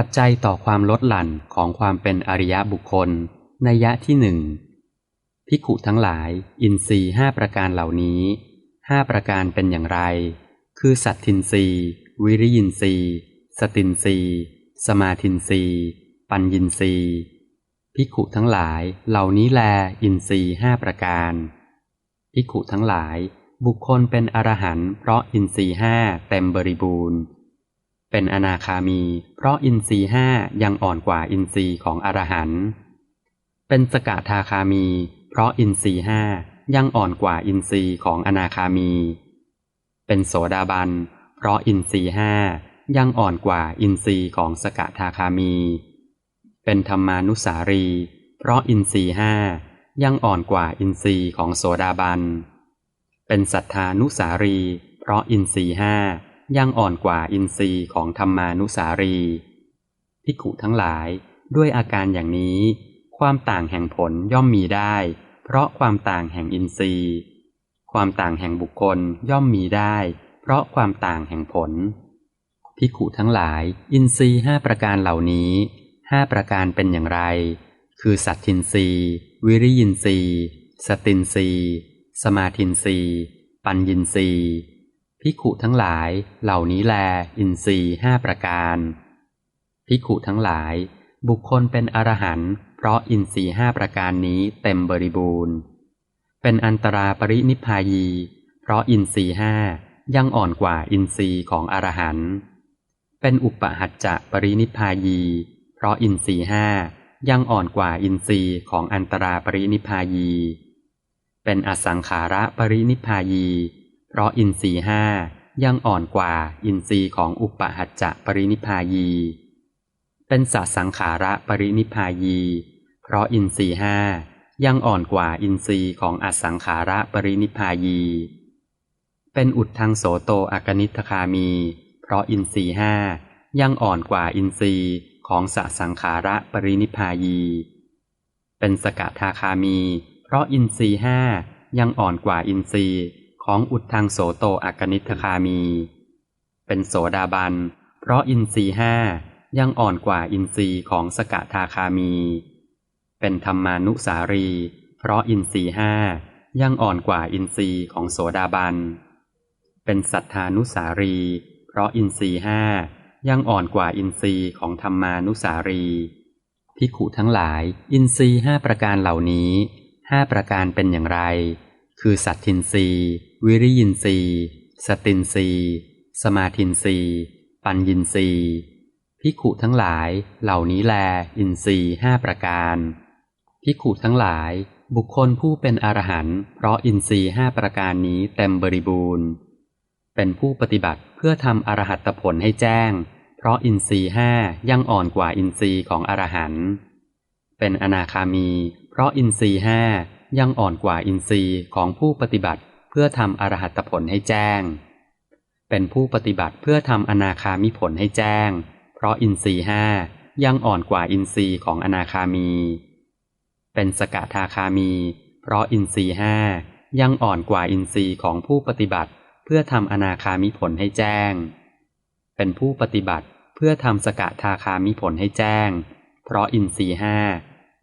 ปัจจัยต่อความลดหลั่นของความเป็นอริยบุคคลในยะที่หนึ่งพิขุทั้งหลาย อินทรีห้าประการเหล่านี้ห้าประการเป็นอย่างไร คือสัตทินรีวิริยินรีสตินรีสมาทินรีปัญญินรีพิขุทั้งหลาย เหล่านี้แล อินทรีห้าประการพิขุทั้งหลาย บุคคลเป็นอรหันต์เพราะอินทรีห้าเต็มบริบูรณ์ เป็นอนาคามี เพราะอินทรีห้ายังอ่อนกว่าอินทรีของอรหันต์เป็นสกทาคามี เพราะอินทรีห้ายังอ่อนกว่าอินทรีของอนาคามี เป็นโสดาบัน เพราะอินทรีห้ายังอ่อนกว่าอินทรีของสกทาคามี เป็นธรรมานุสารี เพราะอินทรีห้ายังอ่อนกว่าอินทรีของโสดาบัน เป็นสัทธานุสารี เพราะอินทรีห้า ยังอ่อนกว่าอินทรีย์ของธรรมานุสารีพิขุทั้งหลายด้วยอาการอย่างนี้ ความต่างแห่งผลย่อมมีได้ เพราะความต่างแห่งอินทรีย์ ความต่างแห่งบุคคลย่อมมีได้ เพราะความต่างแห่งผลพิขุทั้งหลาย อินทรีย์ห้าประการเหล่านี้ห้าประการเป็นอย่างไร คือสัตทินทรีย์วิริยินทรีย์สตินทรีย์สมาทินทรีย์ปัญญินทรีย์ พิขุทั้งหลายเหล่านี้แล อินทรีห้าประการ พิขุทั้งหลาย บุคคลเป็นอรหันต์เพราะอินทรีห้าประการนี้เต็มบริบูรณ์ เป็นอันตราปรินิพพายี เพราะอินทรีห้ายังอ่อนกว่าอินทรีย์ของอรหันต์เป็นอุปหัจจะปรินิพพายี เพราะอินทรีห้ายังอ่อนกว่าอินทรีย์ของอันตราปรินิพพายี เป็นอสังขาระปรินิพพายี เพราะอินทรีห้ายังอ่อนกว่าอินทรีย์ของอุปหัจจะปรินิพายี เป็นสัสังขาระปรินิพายี เพราะอินทรีห้ายังอ่อนกว่าอินทรีย์ของอสังขาระปรินิพายี เป็นอุดทางโสโตอากนิทคามี เพราะอินทรีห้ายังอ่อนกว่าอินทรีย์ของสสังขาระปรินิพายี เป็นสกทาคามี เพราะอินทรีห้ายังอ่อนกว่าอินทรีย์ ของอุดทางโสโตอากนิทคามี เป็นโสดาบัน เพราะอินทรีห้ายังอ่อนกว่าอินทรีย์ของสกทาคามี เป็นธรรมานุสารี เพราะอินทรีห้ายังอ่อนกว่าอินทรีย์ของโสดาบัน เป็นสัทธานุสารี เพราะอินทรีห้ายังอ่อนกว่าอินทรีย์ของธรรมานุสารีพิขุทั้งหลาย อินทรีห้าประการเหล่านี้ห้าประการเป็นอย่างไร คือสัตทินรีวิริยินรีสตินรีสมาทินรีปัญญินรีพิขุทั้งหลายเหล่านี้แล อินทรีห้าประการพิขุทั้งหลาย บุคคลผู้เป็นอรหันต์เพราะอินทรีห้าประการนี้เต็มบริบูรณ์ เป็นผู้ปฏิบัติเพื่อทำอรหัตผลให้แจ้ง เพราะอินทรีห้ายังอ่อนกว่าอินทรีของอรหันต์เป็นอนาคามี เพราะอินทรีห้า ยังอ่อนกว่าอินทรีย์ของผู้ปฏิบัติเพื่อทำอรหัตผลให้แจ้ง เป็นผู้ปฏิบัติเพื่อทำอนาคามิผลให้แจ้ง เพราะอินทรีห้ายังอ่อนกว่าอินทรีย์ของอนาคามี เป็นสกทาคามี เพราะอินทรีห้ายังอ่อนกว่าอินทรีย์ของผู้ปฏิบัติเพื่อทำอนาคามิผลให้แจ้ง เป็นผู้ปฏิบัติเพื่อทำสกทาคามิผลให้แจ้ง เพราะอินทรีห้า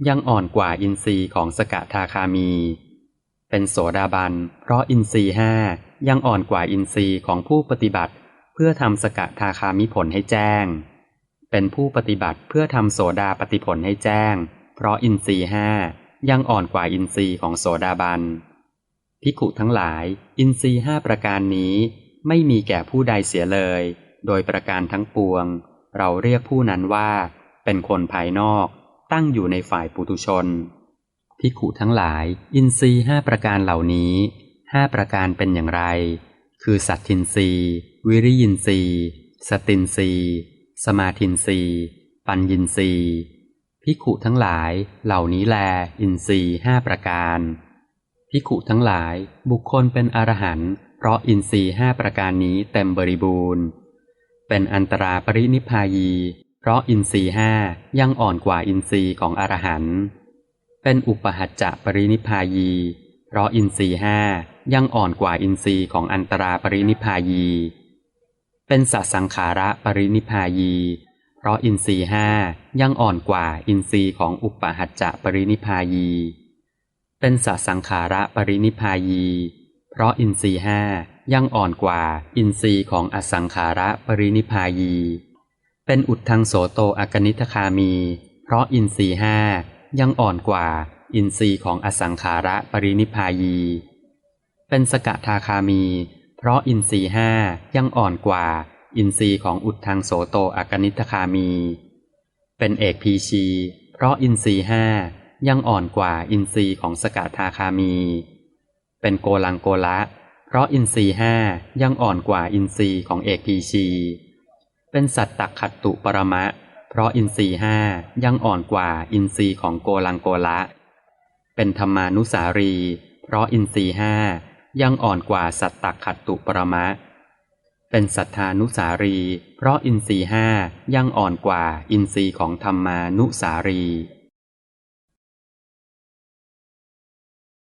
ยังอ่อนกว่าอินทรีย์ของสกทาคามี เป็นโสดาบัน เพราะอินทรีห้ายังอ่อนกว่าอินทรีย์ของผู้ปฏิบัติ เพื่อทำสกทาคามิผลให้แจ้ง เป็นผู้ปฏิบัติเพื่อทำโสดาปฏิผลให้แจ้ง เพราะอินทรีห้ายังอ่อนกว่าอินทรีย์ของโสดาบันภิกุทั้งหลาย อินทรีห้าประการนี้ ไม่มีแก่ผู้ใดเสียเลย โดยประการทั้งปวง เราเรียกผู้นั้นว่า เป็นคนภายนอก ตั้งอยู่ในฝ่ายปุตุชนภิกขุทั้งหลาย อินทรีห้าประการเหล่านี้ห้าประการเป็นอย่างไร คือสัตทินรีวิริยินทรีสตินรีสมาทินรีปัญญินรีภิกขุทั้งหลาย เหล่านี้แล อินทรีห้าประการภิกขุทั้งหลาย บุคคลเป็นอรหันต์เพราะอินทรีห้าประการนี้เต็มบริบูรณ์ เป็นอันตราปรินิพายี เพราะอินทรีห้ายังอ่อนกว่าอินทรีย์ของอรหันต์เป็นอุปหัจจะปรินิพายี เพราะอินทรีห้ายังอ่อนกว่าอินทรีย์ของอันตราปรินิพายี เป็นสัสังขาระปรินิพายี เพราะอินทรีห้ายังอ่อนกว่าอินทรีย์ของอุปหัจจะปรินิพายี เป็นสัสังขาระปรินิพายี เพราะอินทรีห้ายังอ่อนกว่าอินทรีย์ของอสังขาระปรินิพายี เป็นอุดทังโสโตอากนิทคามี เพราะอินทรีห้ายังอ่อนกว่าอินทรีย์ของอสังขาระปรินิพายี เป็นสกทาคามี เพราะอินทรีห้ายังอ่อนกว่าอินทรีย์ของอุดทังโสโตอากนิทคามี เป็นเอกพีชี เพราะอินทรีห้ายังอ่อนกว่าอินทรีย์ของสกทาคามี เป็นโกลังโกละ เพราะอินทรีห้ายังอ่อนกว่าอินทรีย์ของเอกพีชี เป็นสัตตขัตตุปรมะ เพราะอินทรีห้ายังอ่อนกว่าอินทรีของโกลังโกละ เป็นธรรมานุสารี เพราะอินทรีห้ายังอ่อนกว่าสัตตขัตตุปรมะ เป็นสัทธานุสารี เพราะอินทรีห้ายังอ่อนกว่าอินทรีของธรรมานุสารี